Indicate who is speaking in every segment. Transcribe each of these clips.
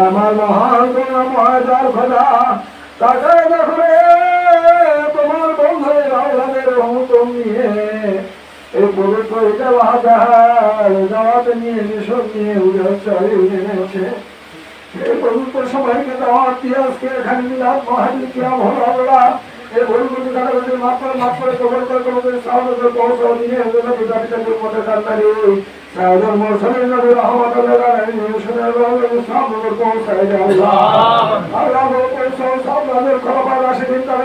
Speaker 1: আমার মহান মহাজার খোদা, তাকে দেখবে তোমার বন্ধুদের আহ্লাদের হুকুম নিয়ে, এই পবিত্র এটা বাহাদার নিয়ে, মিশন নিয়ে, উদয় চলে নেছে এই পবিত্র সবাইকে দাওয়াত দিয়ে আজকে এখানে মিলাদ মহাদিন কিয়াম এই ভুলগুলি তারা যদি মাফ করে মাফ করে কবর করে কবর মোরসালের নবী রহমতুল্লাহ আলাইহি পৌঁছায় দেয় আল্লাহ আল্লাহ পৌঁছাও সব নবীর খবর আসে দিন তবে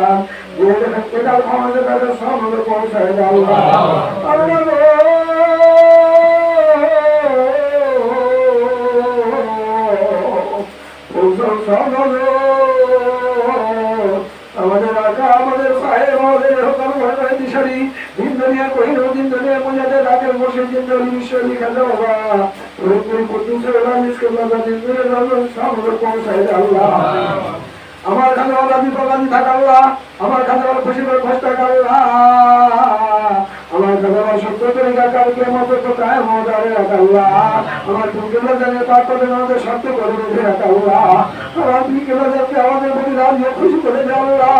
Speaker 1: তার যে দেখেন কেদার ক্ষমতা তাদের নবীর পৌঁছায় আল্লাহ আমাদের আকা আমাদের সাহেব, আমাদের হকাম ঘরে দিশারি দিন দুনিয়া কহিন দিন দুনিয়া মুজাদে রাতের বসে দিন দলি বিশ্ব লিখা যাও বা। রূপপুরি কুতুব সরলা মিসকে বাবা দিন দুনিয়া রাজন লোক পৌঁছায় আল্লাহ আমার খানে ওলা বিপদানি থাকা আল্লাহ আমার খানে ওলা খুশি করে কষ্ট আল্লাহ আমার খানে ওলা সত্য করে কালকে মতো তো কায় মজারে আল্লাহ আমার তুমি জানে পার করে আমাদের সত্য করে রেখে আল্লাহ আমার তুমি কেন জানতে আমাদের প্রতি রাজ্য খুশি করে আল্লাহ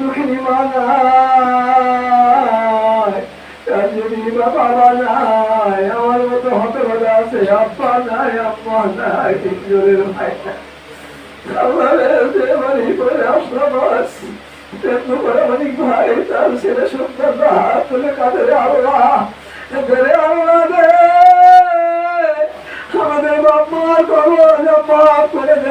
Speaker 1: দুঃখিনী মানায় কাল যদি বাবা নাই আমার মতো হতে হতে আছে, আব্বা নাই আম্মা নাই, তিনজনের ভাই নাই। ভাই, তার ছেলে সুন্দর হাত তুলে কাঁদে আল্লাহ আল্লাহ দে আমাদের বাপ্পার কবর মাফ করে দে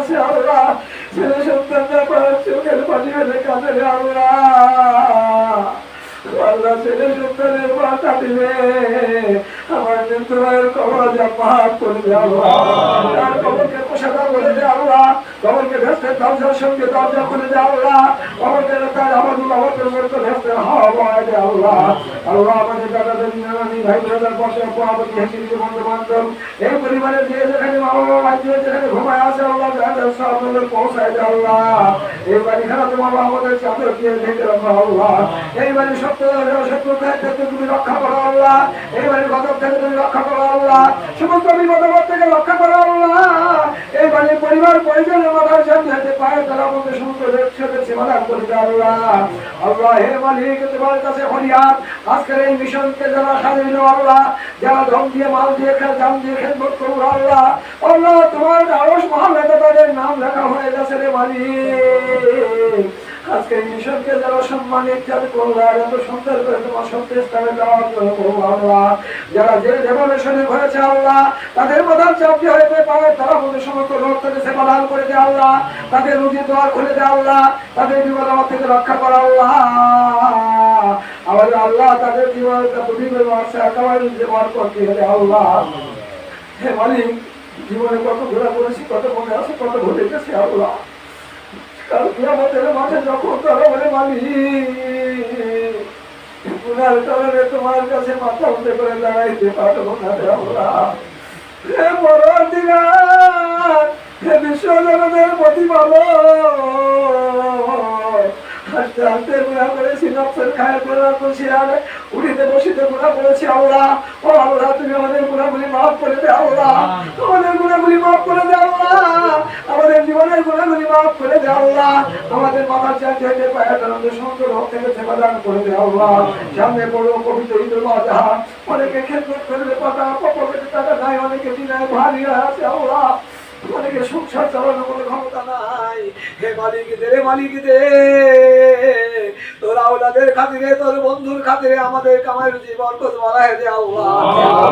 Speaker 1: আছে আল্লাহ ছেলে চোখের পানি ফেলে কাঁদে রে আল্লাহ আল্লাহ ছেলে সন্তানের মাথা দিলে আমার মৃত্যুর কবর মাফ করে দে আল্লাহ। তার কবরকে পোশাকা করে দে আল্লাহ। কবরকে ভেস্তে দরজার সঙ্গে দরজা করে দে আল্লাহ। কবরকে তার আমাদের আমাদের মতো ভেস্তে হওয়া দে আল্লাহ। আল্লাহ আমাদের দাদাদের নানি ভাই দাদার পাশে আমাদের হেসির বন্ধু বান্ধব এই পরিবারের যে যেখানে মা বাবা যেখানে ঘুমায় আছে আল্লাহ তাদের সব আমাদের পৌঁছায় দে আল্লাহ। এই বাড়ি খানা তোমার আমাদের চাদর দিয়ে ঢেকে রাখো আল্লাহ। এই বাড়ি সত্য সত্য থেকে তুমি রক্ষা করো আল্লাহ। এই বাড়ির গজব থেকে তুমি রক্ষা করো আল্লাহ। সমস্ত বিপদ থেকে রক্ষা করো আল্লাহ। এই বাড়ির পরিবার পরিজনের মাথার সামনে হাতে পায়ে, তারা আমাদের সমস্ত সাথে সমাধান করে দাও আল্লাহ। আল্লাহ, হে মালিক, তোমার কাছে হরিয়ার আজকের এই মিশনকে যারা স্বাধীন আল্লাহ, যারা ধন দিয়ে মাল দিয়ে খেয়ে জান দিয়ে করব আল্লাহ। আল্লাহ, তোমার তাদের নাম লেখা হয়ে গেছে রে মালিক। আজকে মিশনকে যারা সম্মানিত যাবে করল এত সুন্দর করে তোমার সত্যের স্থানে দেওয়ার জন্য করব আল্লাহ, যারা যে শরীর হয়েছে আল্লাহ, তাদের প্রধান চাপটি হইতে পারে তারা মধ্যে সমস্ত রোগ থেকে সেবা করে দেয় আল্লাহ, তাদের রুজি দোয়ার খুলে দেয় আল্লাহ, তাদের বিপদ আমার থেকে রক্ষা করা আল্লাহ। আমাদের আল্লাহ তাদের জীবন তুমি আছে একেবারে জীবন করতে হলে আল্লাহ। হে মালিক জীবনে কত ঘোরা করেছি কত মনে আছে, কত ঘটে গেছে আল্লাহ। তোমার কাছে মাথা উঠে করে দাঁড়াইতে পারব না আল্লাহ। হে হাসতে গুণা করেছি নফসের খায় গুণা করছি আর উঠিতে বসিতে গুণা করেছি আল্লাহ। ও আল্লাহ তুমি আমাদের গুণাগুলি মাফ করে দে আল্লাহ। আমাদের গুণাগুলি মাফ করে দে আল্লাহ। আমাদের জীবনের গুণাগুলি মাফ করে দে আল্লাহ। আমাদের মাথার চাইতে হেঁটে পায়ে টানাতে সমস্ত রোগ থেকে সেবা দান করে দে আল্লাহ। সামনে বড় পবিত্র ঈদুল আজহা। অনেকে খেদমত করবে টাকা পকেটে টাকা নাই অনেকে দিনায় ভারী আছে আল্লাহ। অনেকে সংসার চালানো কোনো ক্ষমতা নাই। হে মালিক দে রে মালিক দে তোর আওলাদের খাতিরে, তোর বন্ধুর খাতিরে আমাদের কামাই রুচি বরকত বাড়ায় দে আল্লাহ।